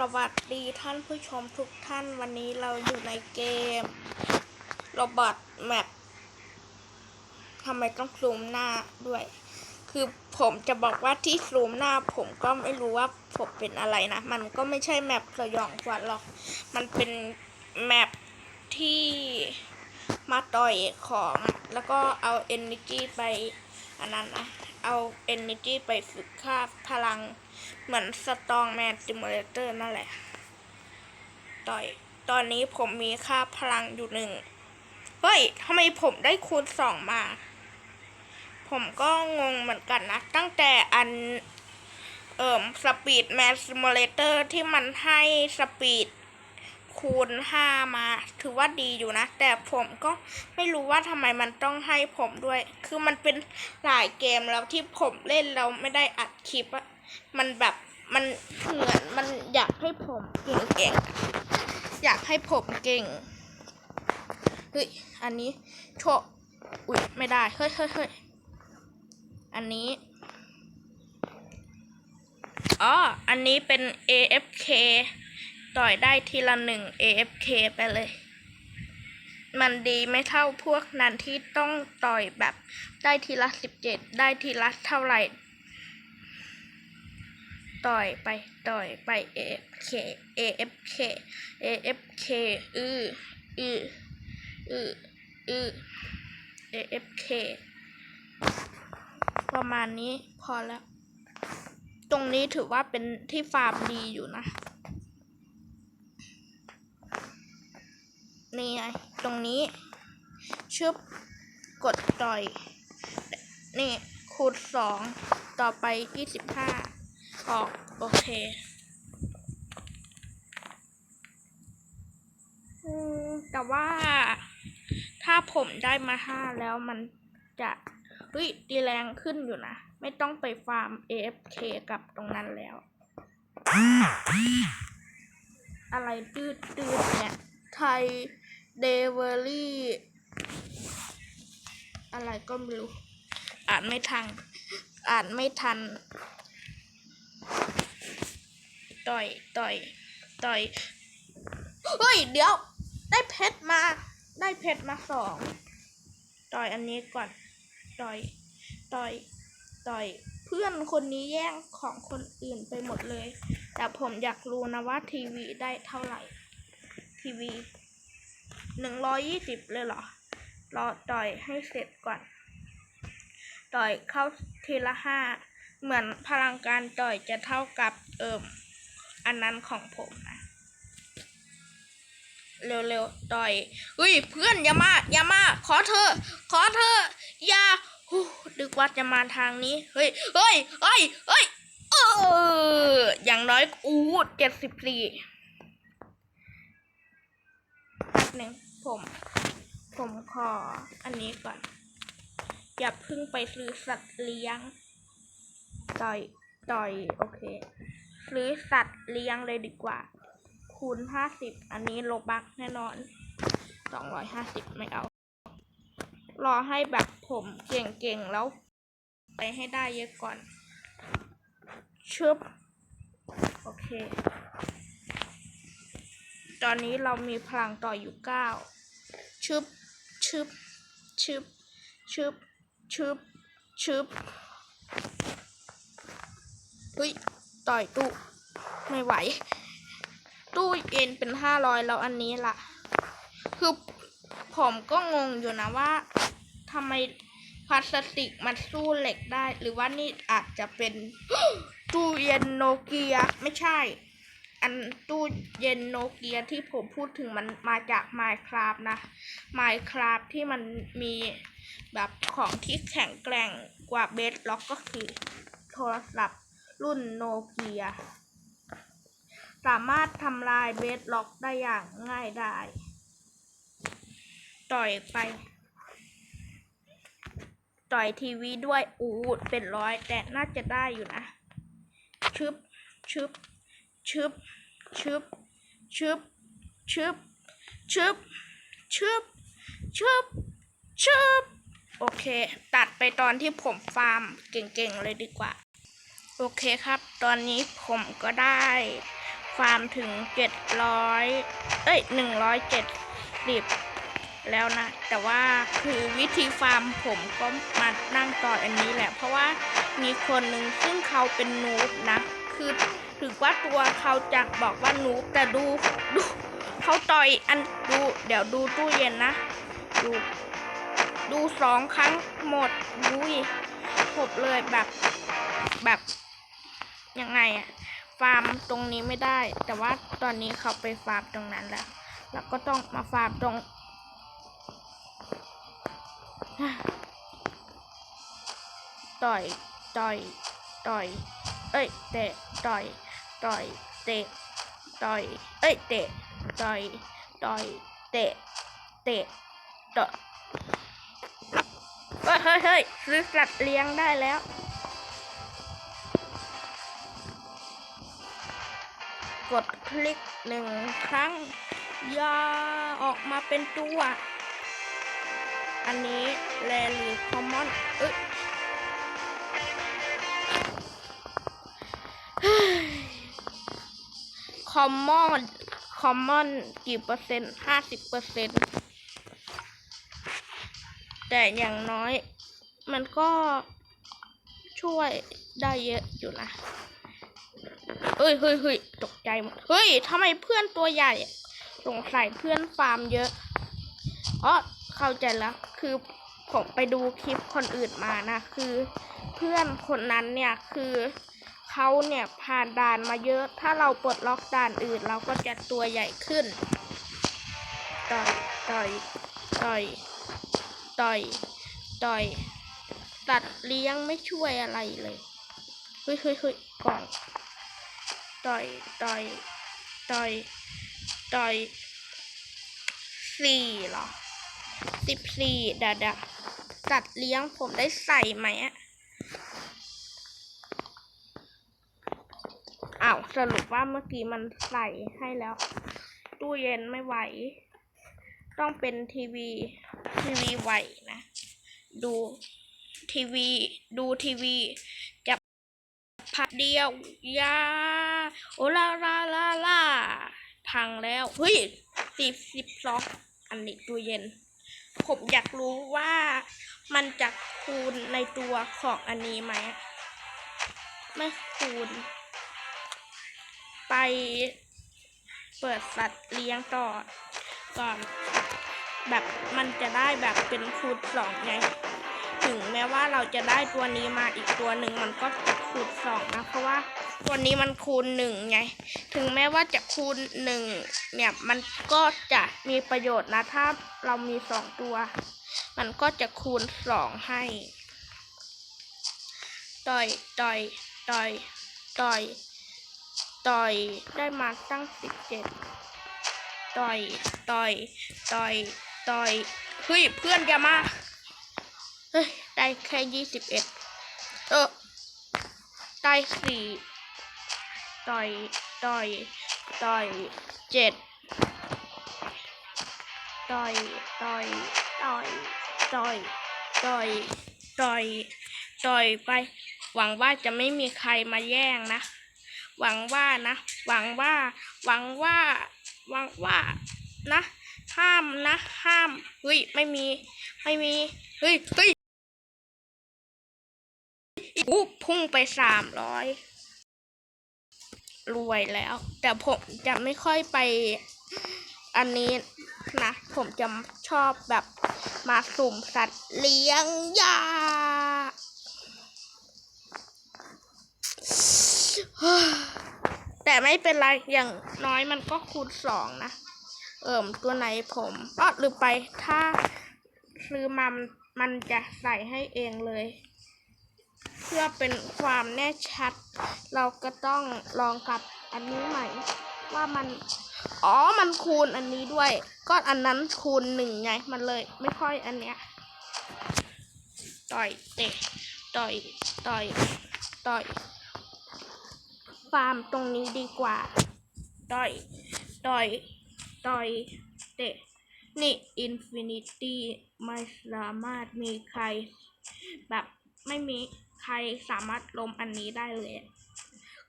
สวัสดีท่านผู้ชมทุกท่านวันนี้เราอยู่ในเกมโรบอทแมปทำไมต้องซูมหน้าด้วย คือผมจะบอกว่าที่ซูมหน้า ผมก็ไม่รู้ว่าผมเป็นอะไรนะ มันก็ไม่ใช่แมปสยองขวัญหรอก มันเป็นแมปที่มาต่อยของ แล้วก็เอา energy ไปอันนั้นนะ เอา energy ไปฝึกค่าพลัง เหมือนสตองแมนซิมูเลเตอร์นั่นแหละ ต่อย ตอนนี้ผมมีค่าพลังอยู่หนึ่ง เฮ้ยทำไมผมได้คูณสองมา ผมก็งงเหมือนกันนะ ตั้งแต่อัน เอ่อสปีดแมนซิมูเลเตอร์ที่มันให้สปีดคูณห้ามา ถือว่าดีอยู่นะ แต่ผมก็ไม่รู้ว่าทำไมมันต้องให้ผมด้วย คือมันเป็นหลายเกมแล้วที่ผมเล่นเราไม่ได้อัดคลิปอะ มันแบบมันเหมือนมันอยากให้ผมเก่ง อยากให้ผมเก่งเฮ้ยอันนี้โชอุ๊ยไม่ได้เฮ้ยเฮ้ยเฮ้ยอันนี้อ๋ออันนี้เป็น AFK ต่อยได้ทีละหนึ่ง AFK ไปเลย มันดีไม่เท่าพวกนั้นที่ต้องต่อยแบบได้ทีละสิบเจ็ดได้ทีละเท่าไหร่ ต่อยไปต่อยไป AFK AFK AFK อืออืออืออือ AFK ประมาณนี้พอแล้ว ตรงนี้ถือว่าเป็นที่ฟาร์มดีอยู่นะ นี่ไงตรงนี้ ชึบ กดต่อย นี่คูณสองต่อไปยี่สิบห้า ออกโอเคอืมแต่ว่าถ้าผมได้มาห้าแล้วมันจะเฮ้ยดีแรงขึ้นอยู่นะ ไม่ต้องไปฟาร์ม AFK กับตรงนั้นแล้ว อะไรตืดตืดเนี่ย ไทยเดเวอรี่ อะไรก็ไม่รู้ อ่านไม่ทัน อ่านไม่ทัน ต่อยต่อยต่อยเฮ้ยเดี๋ยว ได้เพชรมา ได้เพชรมาสองต่อยอันนี้ก่อนต่อยต่อยต่อยเพื่อนคนนี้แย่งของคนอื่นไปหมดเลย แต่ผมอยากรู้นะว่าทีวีได้เท่าไหร่ ทีวีหนึ่งร้อยยี่สิบเลยเหรอ รอต่อยให้เสร็จก่อน ต่อยเข้าทีละห้า เหมือนพลังการต่อยจะเท่ากับเอิมอันนั้นของผมนะเร็วๆต่อยเฮ้ยเพื่อนอย่ามาอย่ามา ขอเธอ ขอเธอ อย่าฮู้ดึกว่าจะมาทางนี้ เฮ้ย เฮ้ย เฮ้ย เฮ้ย เออ อย่างน้อยอู้เจ็ดสิบสี่แป๊บหนึ่งผม ผมขออันนี้ก่อน อย่าเพิ่งไปซื้อสัตว์เลี้ยง ต่อยต่อยโอเค ซื้อสัตว์เลี้ยงเลยดีกว่า คูณห้าสิบอันนี้โลบักแน่นอนสองร้อยห้าสิบไม่เอา รอให้แบบผมเก่งๆ แล้ว ไปให้ได้เยอะก่อนชึบโอเค ตอนนี้เรามีพลังต่ออยู่เก้าชึบชึบชึบชึบชึบชึบ เฮ้ยต่อยตู้ไม่ไหว ตู้เย็นเป็นห้าร้อยแล้วอันนี้ล่ะ คือผมก็งงอยู่นะว่าทำไมพลาสติกมันสู้เหล็กได้ หรือว่านี่อาจจะเป็นตู้เย็นโนเกียไม่ใช่ อันตู้เย็นโนเกียที่ผมพูดถึงมันมาจาก Minecraft นะ Minecraft ที่มันมีแบบของที่แข็งแกร่งกว่าเบสล็อกก็คือโทรศัพท์ รุ่นโนเกีย สามารถทำลายเบสล็อกได้อย่างง่ายได้ ต่อยไป ต่อยทีวีด้วยอูดเป็นร้อย แต่น่าจะได้อยู่นะ ชึบ ชึบ ชึบ ชึบ ชึบ ชึบ ชึบ ชึบ ชึบ ชึบ โอเค ตัดไปตอนที่ผมฟาร์มเก่งๆเลยดีกว่า โอเคครับ ตอนนี้ผมก็ได้ฟาร์มถึงเจ็ดร้อยเอ้ยหนึ่งร้อยเจ็ดสิบแล้วนะ แต่ว่าคือวิธีฟาร์มผมก็มานั่งต่ออันนี้แหละ เพราะว่ามีคนหนึ่งซึ่งเขาเป็นนูบนะ คือถึงว่าตัวเขาจะบอกว่านูบแต่ดูดูเขาต่อยอันดูเดี๋ยวดูตู้เย็นนะ ดูดูสองครั้งหมดดุยหบเลยแบบแบบ ยังไงอะฟาร์มตรงนี้ไม่ได้ แต่ว่าตอนนี้เขาไปฟาร์มตรงนั้นแล้วแล้วก็ต้องมาฟาร์มตรงต่อยต่อยต่อย เอ้ยเตะต่อยต่อยเตะต่อย เอ้ยเตะต่อยต่อยเตะเตะต่อยเฮ้ยเฮ้ยซื้อสัตว์เลี้ยงได้แล้ว กดคลิกหนึ่งครั้งยาออกมาเป็นตัว อันนี้แรหรือคอมมอนเอ้ยคอมมอนคอมมอนกี่เปอร์เซ็นต์ห้าสิบเปอร์เซ็นต์แต่อย่างน้อยมันก็ช่วยได้เยอะอยู่นะเฮ้ยเฮ้ยเฮ้ย ตกใจหมด เฮ้ยทำไมเพื่อนตัวใหญ่ สงสัยเพื่อนฟาร์มเยอะอ๋อเข้าใจแล้ว คือผมไปดูคลิปคนอื่นมานะ คือเพื่อนคนนั้นเนี่ยคือเขาเนี่ยผ่านด่านมาเยอะ ถ้าเราปลดล็อกด่านอื่น เราก็จะตัวใหญ่ขึ้น ต่อย ต่อย ต่อย ต่อย ต่อย ตัดเลี้ยงไม่ช่วยอะไรเลย เฮ้ยเฮ้ยเฮ้ยกล่อง ต่อยต่อยต่อยต่อยสี่เหรอสิบสี่ดยวเดยวตัดเลี้ยงผมได้ใส่ไหมอะอ้าวสรุปว่าเมื่อกี้มันใส่ให้แล้ว ตู้เย็นไม่ไหว ต้องเป็นทีวีทีวีไหวนะ ดูทีวี ดูทีวี พักเดียวยาโอลาลาลาลาพังแล้วเฮ้ยสิบสิบสองอันนี้ตู้เย็น ผมอยากรู้ว่ามันจะคูณในตัวของอันนี้ไหมไม่คูณ ไปเปิดสัตว์เลี้ยงต่อก่อน แบบมันจะได้แบบเป็นคูณสองไง ถึงแม้ว่าเราจะได้ตัวนี้มาอีกตัวหนึ่งมันก็จะคูณสองนะ เพราะว่าตัวนี้มันคูณหนึ่งไง ถึงแม้ว่าจะคูณหนึ่งเนี่ยมันก็จะมีประโยชน์นะ ถ้าเรามีสองตัว มันก็จะคูณสองให้ต่อยต่อยต่อยต่อยต่อยได้มาตั้งสิบเจ็ดต่อยต่อยต่อยต่อยเฮ้ยเพื่อนอย่ามา ฮ้ยได้แค่ยี่สิบเอ็ดเออได้สี่ต่อยต่อยต่อยเจ็ดต่อยต่อยต่อยต่อยต่อยต่อยต่อยไป หวังว่าจะไม่มีใครมาแย่งนะ หวังว่านะ หวังว่า หวังว่า หวังว่านะ ห้ามนะ ห้ามเฮ้ยไม่มี ไม่มี เฮ้ยเฮ้ย พุ่งไปสามร้อยรวยแล้ว แต่ผมจะไม่ค่อยไปอันนี้นะ ผมจะชอบแบบมาสุ่มสัตว์เลี้ยงยาแต่ไม่เป็นไรอย่างน้อยมันก็คูณสองนะ เอิ่มตัวไหนผมอ้อลืมไปถ้าซื้อมามันจะใส่ให้เองเลย เพื่อเป็นความแน่ชัด เราก็ต้องลองกับอันนี้ใหม่ ว่ามัน อ๋อมันคูณอันนี้ด้วย ก็อันนั้นคูณหนึ่งไงมันเลย ไม่ค่อยอันเนี้ยต่อยเตะต่อยต่อยต่อยฟาร์มตรงนี้ดีกว่าต่อยต่อยต่อยเตะนี่อินฟินิตี้ไม่สามารถมีใครแบบไม่มี ใครสามารถล้มอันนี้ได้เลย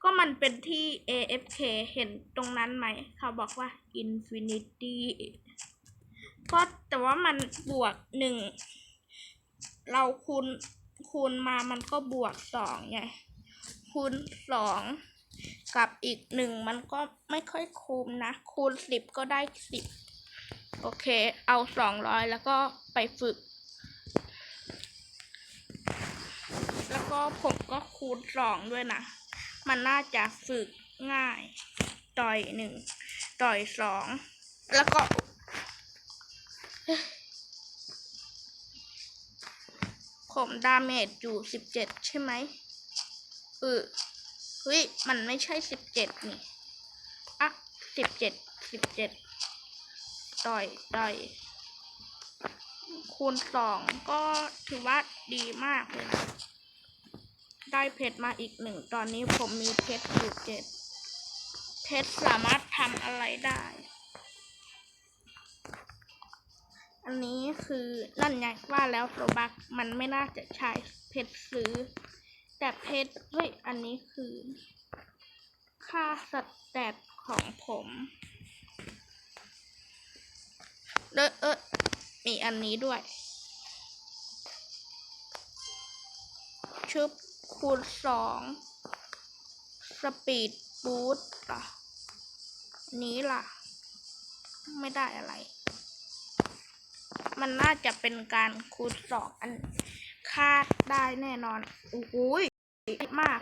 ก็มันเป็นที่ AFK เห็นตรงนั้นไหม เขาบอกว่า Infinity ก็แต่ว่ามันบวกหนึ่ง เราคูณคูณมามันก็บวกสองไง คูณสองกับอีกหนึ่งมันก็ไม่ค่อยคุ้มนะ คูณสิบก็ได้สิบโอเค เอาสองร้อยแล้วก็ไปฝึก แล้วก็ผมก็คูณสองด้วยนะ มันน่าจะฝึกง่าย ต่อยหนึ่งต่อยสองแล้วก็ผมดาเมจอยู่สิบเจ็ดใช่ไหมเออเฮ้ย มันไม่ใช่สิบเจ็ดนี่ อะสิบเจ็ดสิบเจ็ดต่อย ต่อย คูณสองก็ถือว่าดีมากเลยนะ ได้เพชรมาอีกหนึ่ง ตอนนี้ผมมีเพชรอยู่เจ็ด เพชรสามารถทำอะไรได้ อันนี้คือนั่นไงว่าแล้วโรบักมันไม่น่าจะใช้เพชรซื้อ แต่เพชรเฮ้ย อันนี้คือ ค่าสแตทของผมเออเออมีอันนี้ด้วยชุบ คูณสองสปีดบูทล่ะนี้ล่ะ ไม่ได้อะไร มันน่าจะเป็นการคูณสองอันคาดได้แน่นอนโอ้โหยมาก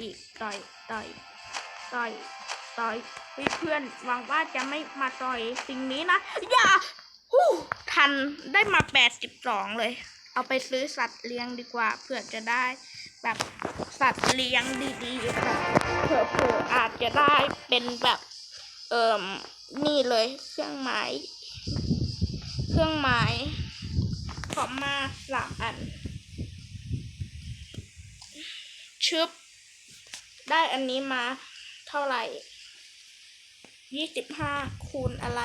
อีกต่อยต่อยต่อยต่อยเพื่อนหวังว่าจะไม่มาต่อยสิ่งนี้นะ อย่าฮู้ทันได้มาแปดสิบสองเลย เอาไปซื้อสัตว์เลี้ยงดีกว่าเผื่อจะได้แบบสัตว์เลี้ยงดีๆแบบเผื่อๆอาจจะได้เป็นแบบเอ่มนี่เลยเครื่องหมายเครื่องหมายขอมาสามอันชึบได้อันนี้มาเท่าไหร่ยี่สิบห้าคูณอะไร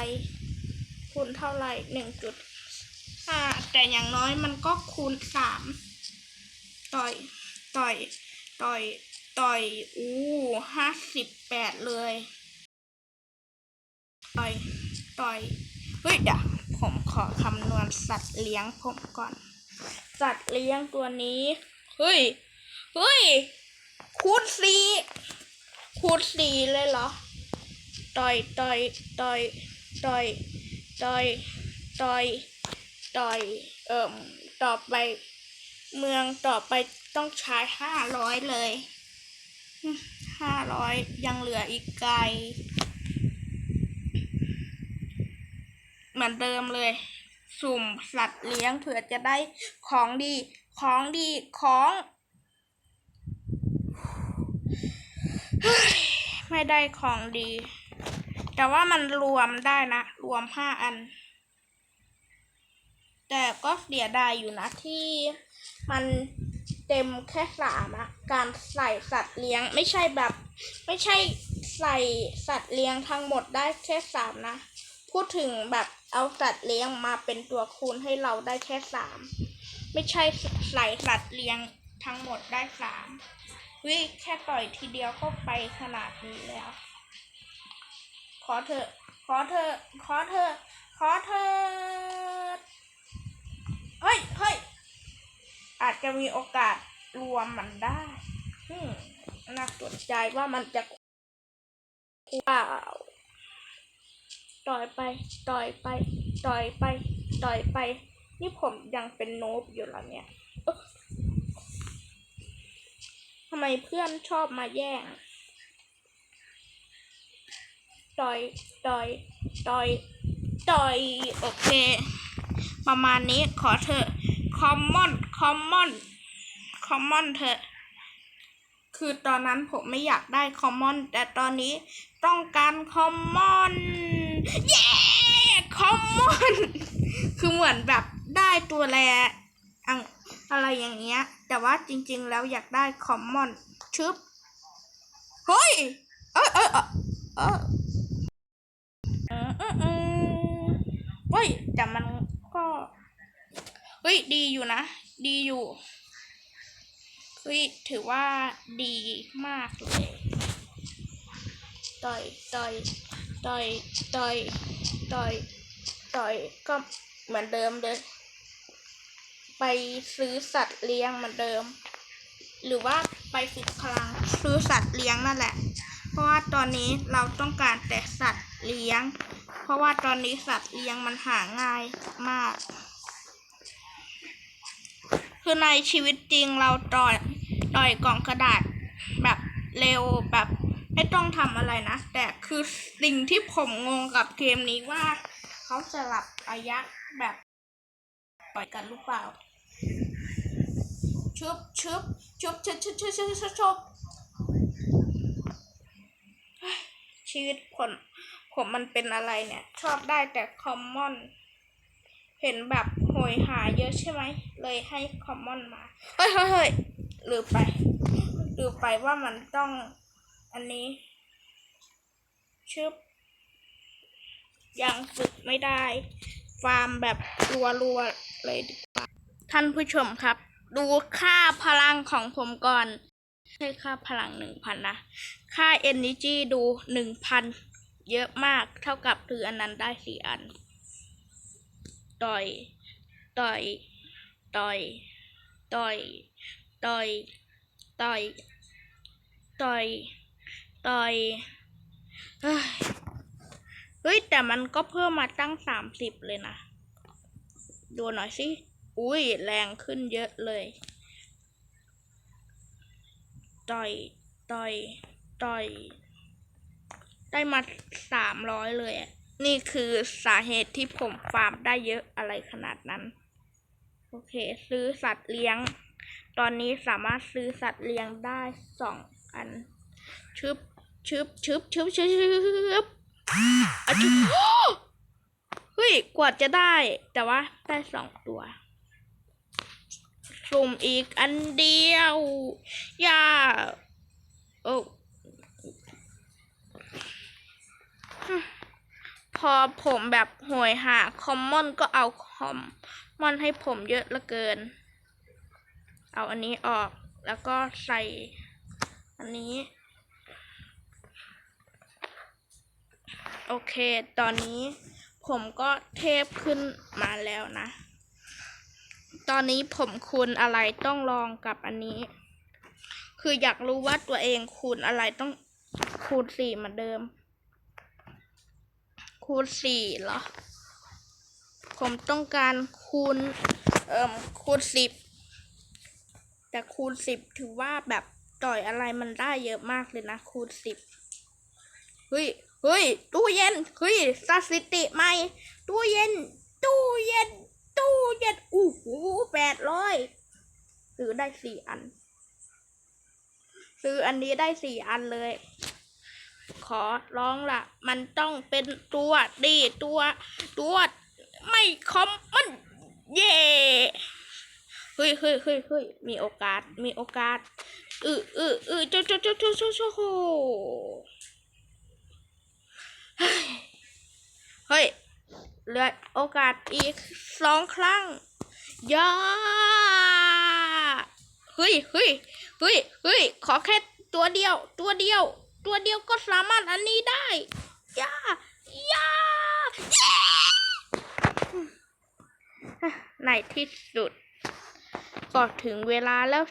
คูณเท่าไหร่หนึ่งจุด แต่อย่างน้อยมันก็คูณสามต่อยต่อยต่อยต่อยอู้ห้าสิบแปดเลย ต่อยต่อยเฮ้ยเดี๋ยวผมขอคำนวณสัตว์เลี้ยงผมก่อน สัตว์เลี้ยงตัวนี้เฮ้ยเฮ้ยคูณสี่คูณสี่เลยเหรอ ต่อยต่อยต่อยต่อยต่อยต่อย ต่อยเอ่มต่อไป เมืองต่อไปต้องใช้ห้าร้อยเลยห้าร้อยยังเหลืออีกไกล เหมือนเดิมเลย สุ่มสัตว์เลี้ยงเผื่อจะได้ของดี ของดีของ ไม่ได้ของดี แต่ว่ามันรวมได้นะ รวมห้าอัน แต่ก็เสียดายอยู่นะที่มันเต็มแค่สามอะการใส่สัตว์เลี้ยงไม่ใช่แบบ ไม่ใช่ใส่สัตว์เลี้ยงทั้งหมดได้แค่สามนะ พูดถึงแบบเอาสัตว์เลี้ยงมาเป็นตัวคูณให้เราได้แค่สามไม่ใช่ใส่สัตว์เลี้ยงทั้งหมดได้สามวิแค่ต่อยทีเดียวก็ไปขนาดนี้แล้ว ขอเถอขอเถอขอเถอขอเถอ เฮ้ยเฮ้ยอาจจะมีโอกาสรวมมันได้น่าสนใจว่ามันจะว้าวต่อยไป ต่อยไป ต่อยไป ต่อยไป นี่ผมยังเป็นโนบอยู่แล้วเนี่ยทำไมเพื่อนชอบมาแย่ง ต่อย ต่อย ต่อย ต่อย โอเค ประมาณนี้ขอเถอะคอมมอนคอมมอนคอมมอนเถอะ คือตอนนั้นผมไม่อยากได้คอมมอนแต่ตอนนี้ต้องการคอมมอนเย้คอมมอนคือเหมือนแบบได้ตัวแรอังอะไรอย่างเงี้ย แต่ว่าจริง ๆ แล้วอยากได้คอมมอนชึบเฮ้ยเออเออเออเออเฮ้ยแต่มัน เฮ้ยดีอยู่นะ ดีอยู่เฮ้ยถือว่าดีมากเลยต่อยต่อยต่อยต่อยต่อยต่อยก็เหมือนเดิมเลย ไปซื้อสัตว์เลี้ยงเหมือนเดิม หรือว่าไปฝึกพลังซื้อสัตว์เลี้ยงนั่นแหละ เพราะว่าตอนนี้เราต้องการแต่สัตว์เลี้ยง เพราะว่าตอนนี้สัตว์เลี้ยงมันหาง่ายมาก คือในชีวิตจริงเราต่อยต่อยกล่องกระดาษแบบเร็วแบบไม่ต้องทำอะไรนะ แต่คือสิ่งที่ผมงงกับเกมนี้ว่า เขาสลับระยะแบบปล่อยกันหรือเปล่าชุบชุบชุบชุบชุบชุบชุบชุบชุบชีวิตผมผมมันเป็นอะไรเนี่ย ชอบได้แต่คอมมอน เห็นแบบโหยหาเยอะใช่ไหม เลยให้คอมมอนมา เฮ้ยเฮ้ยเฮ้ยลืมไปลืมไปว่ามันต้องอันนี้ ชึบ ยังฝึกไม่ได้ ฟาร์มแบบรัวๆเลยดีกว่า ท่านผู้ชมครับ ดูค่าพลังของผมก่อนใช่ค่าพลังหนึ่งพันนะ ค่า energy ดูหนึ่งพันเยอะมากเท่ากับถืออันนั้นได้สี่อัน ต่อยต่อยต่อยต่อยต่อยต่อยต่อยต่อยเฮ้ย แต่มันก็เพิ่มมาตั้งสามสิบเลยนะ ดูหน่อยสิ อุ้ย แรงขึ้นเยอะเลย ต่อย ต่อย ต่อย ได้มาสามร้อยเลยอะ นี่คือสาเหตุที่ผมฟาร์มได้เยอะอะไรขนาดนั้น โอเค ซื้อสัตว์เลี้ยง ตอนนี้สามารถซื้อสัตว์เลี้ยงได้สองอัน ชึบชึบชึบชึบชึบชึบอะชึบเฮ้ย กว่าจะได้ แต่ว่าได้สองตัวสุ่มอีกอันเดียว อย่า โอ้ พอผมแบบโหยหาคอมมอนก็เอาคอมมอนให้ผมเยอะเหลือเกิน เอาอันนี้ออกแล้วก็ใส่อันนี้ โอเค ตอนนี้ผมก็เทพขึ้นมาแล้วนะ ตอนนี้ผมคูณอะไรต้องลองกับอันนี้ คืออยากรู้ว่าตัวเองคูณอะไรต้องคูณสี่เหมือนเดิม คูณสี่เหรอ ผมต้องการคูณ เอ่มคูณสิบแต่คูณสิบถือว่าแบบต่อยอะไรมันได้เยอะมากเลยนะ คูณสิบเฮ้ยเฮ้ยตู้เย็นเฮ้ยสถิติใหม่ตู้เย็น ตู้เย็น ตู้เย็นอู้หูแปดร้อยซื้อได้สี่อัน ซื้ออันนี้ได้สี่อันเลย ขอร้องละมันต้องเป็นตัวดีตัว ตัวไม่คอมมันเย่เฮ้ยเฮ้ยเฮ้ยเฮ้ยมีโอกาสมีโอกาสอืออืออือเจ้จ้จ้จ้าเจ้าเจ้าโหเฮ้ยเหลือโอกาสอีกสองครั้งย่าเฮ้ยเฮ้ยเฮ้ยเฮ้ยขอแค่ตัวเดียว ตัวเดียว ตัวเดียวก็สามารถอันนี้ได้ย่าย่าในที่สุด ก็ถึงเวลาแล้ว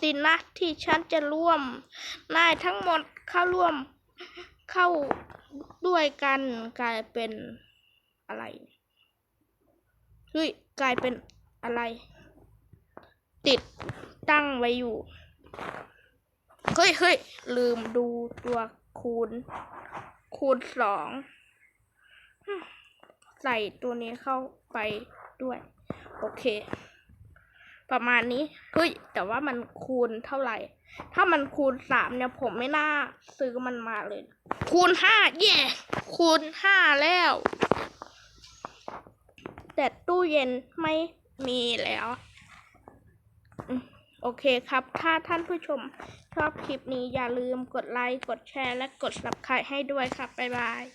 สินะที่ฉันจะร่วม นายทั้งหมดเข้าร่วมเข้าด้วยกันกลายเป็นอะไรเฮ้ยกลายเป็นอะไร ติดตั้งไว้อยู่ เฮ้ยเฮ้ยลืมดูตัวคูณ คูณสองใส่ตัวนี้เข้าไปด้วย โอเค ประมาณนี้เฮ้ยแต่ว่ามันคูณเท่าไหร่ ถ้ามันคูณสามเนี่ยผมไม่น่าซื้อมันมาเลย คูณห้าเย่คูณห้าแล้ว แต่ตู้เย็นไม่มีแล้ว โอเคครับ ถ้าท่านผู้ชมชอบคลิปนี้อย่าลืมกดไลค์ กดแชร์ และกด subscribe ให้ด้วยครับ บ๊ายบาย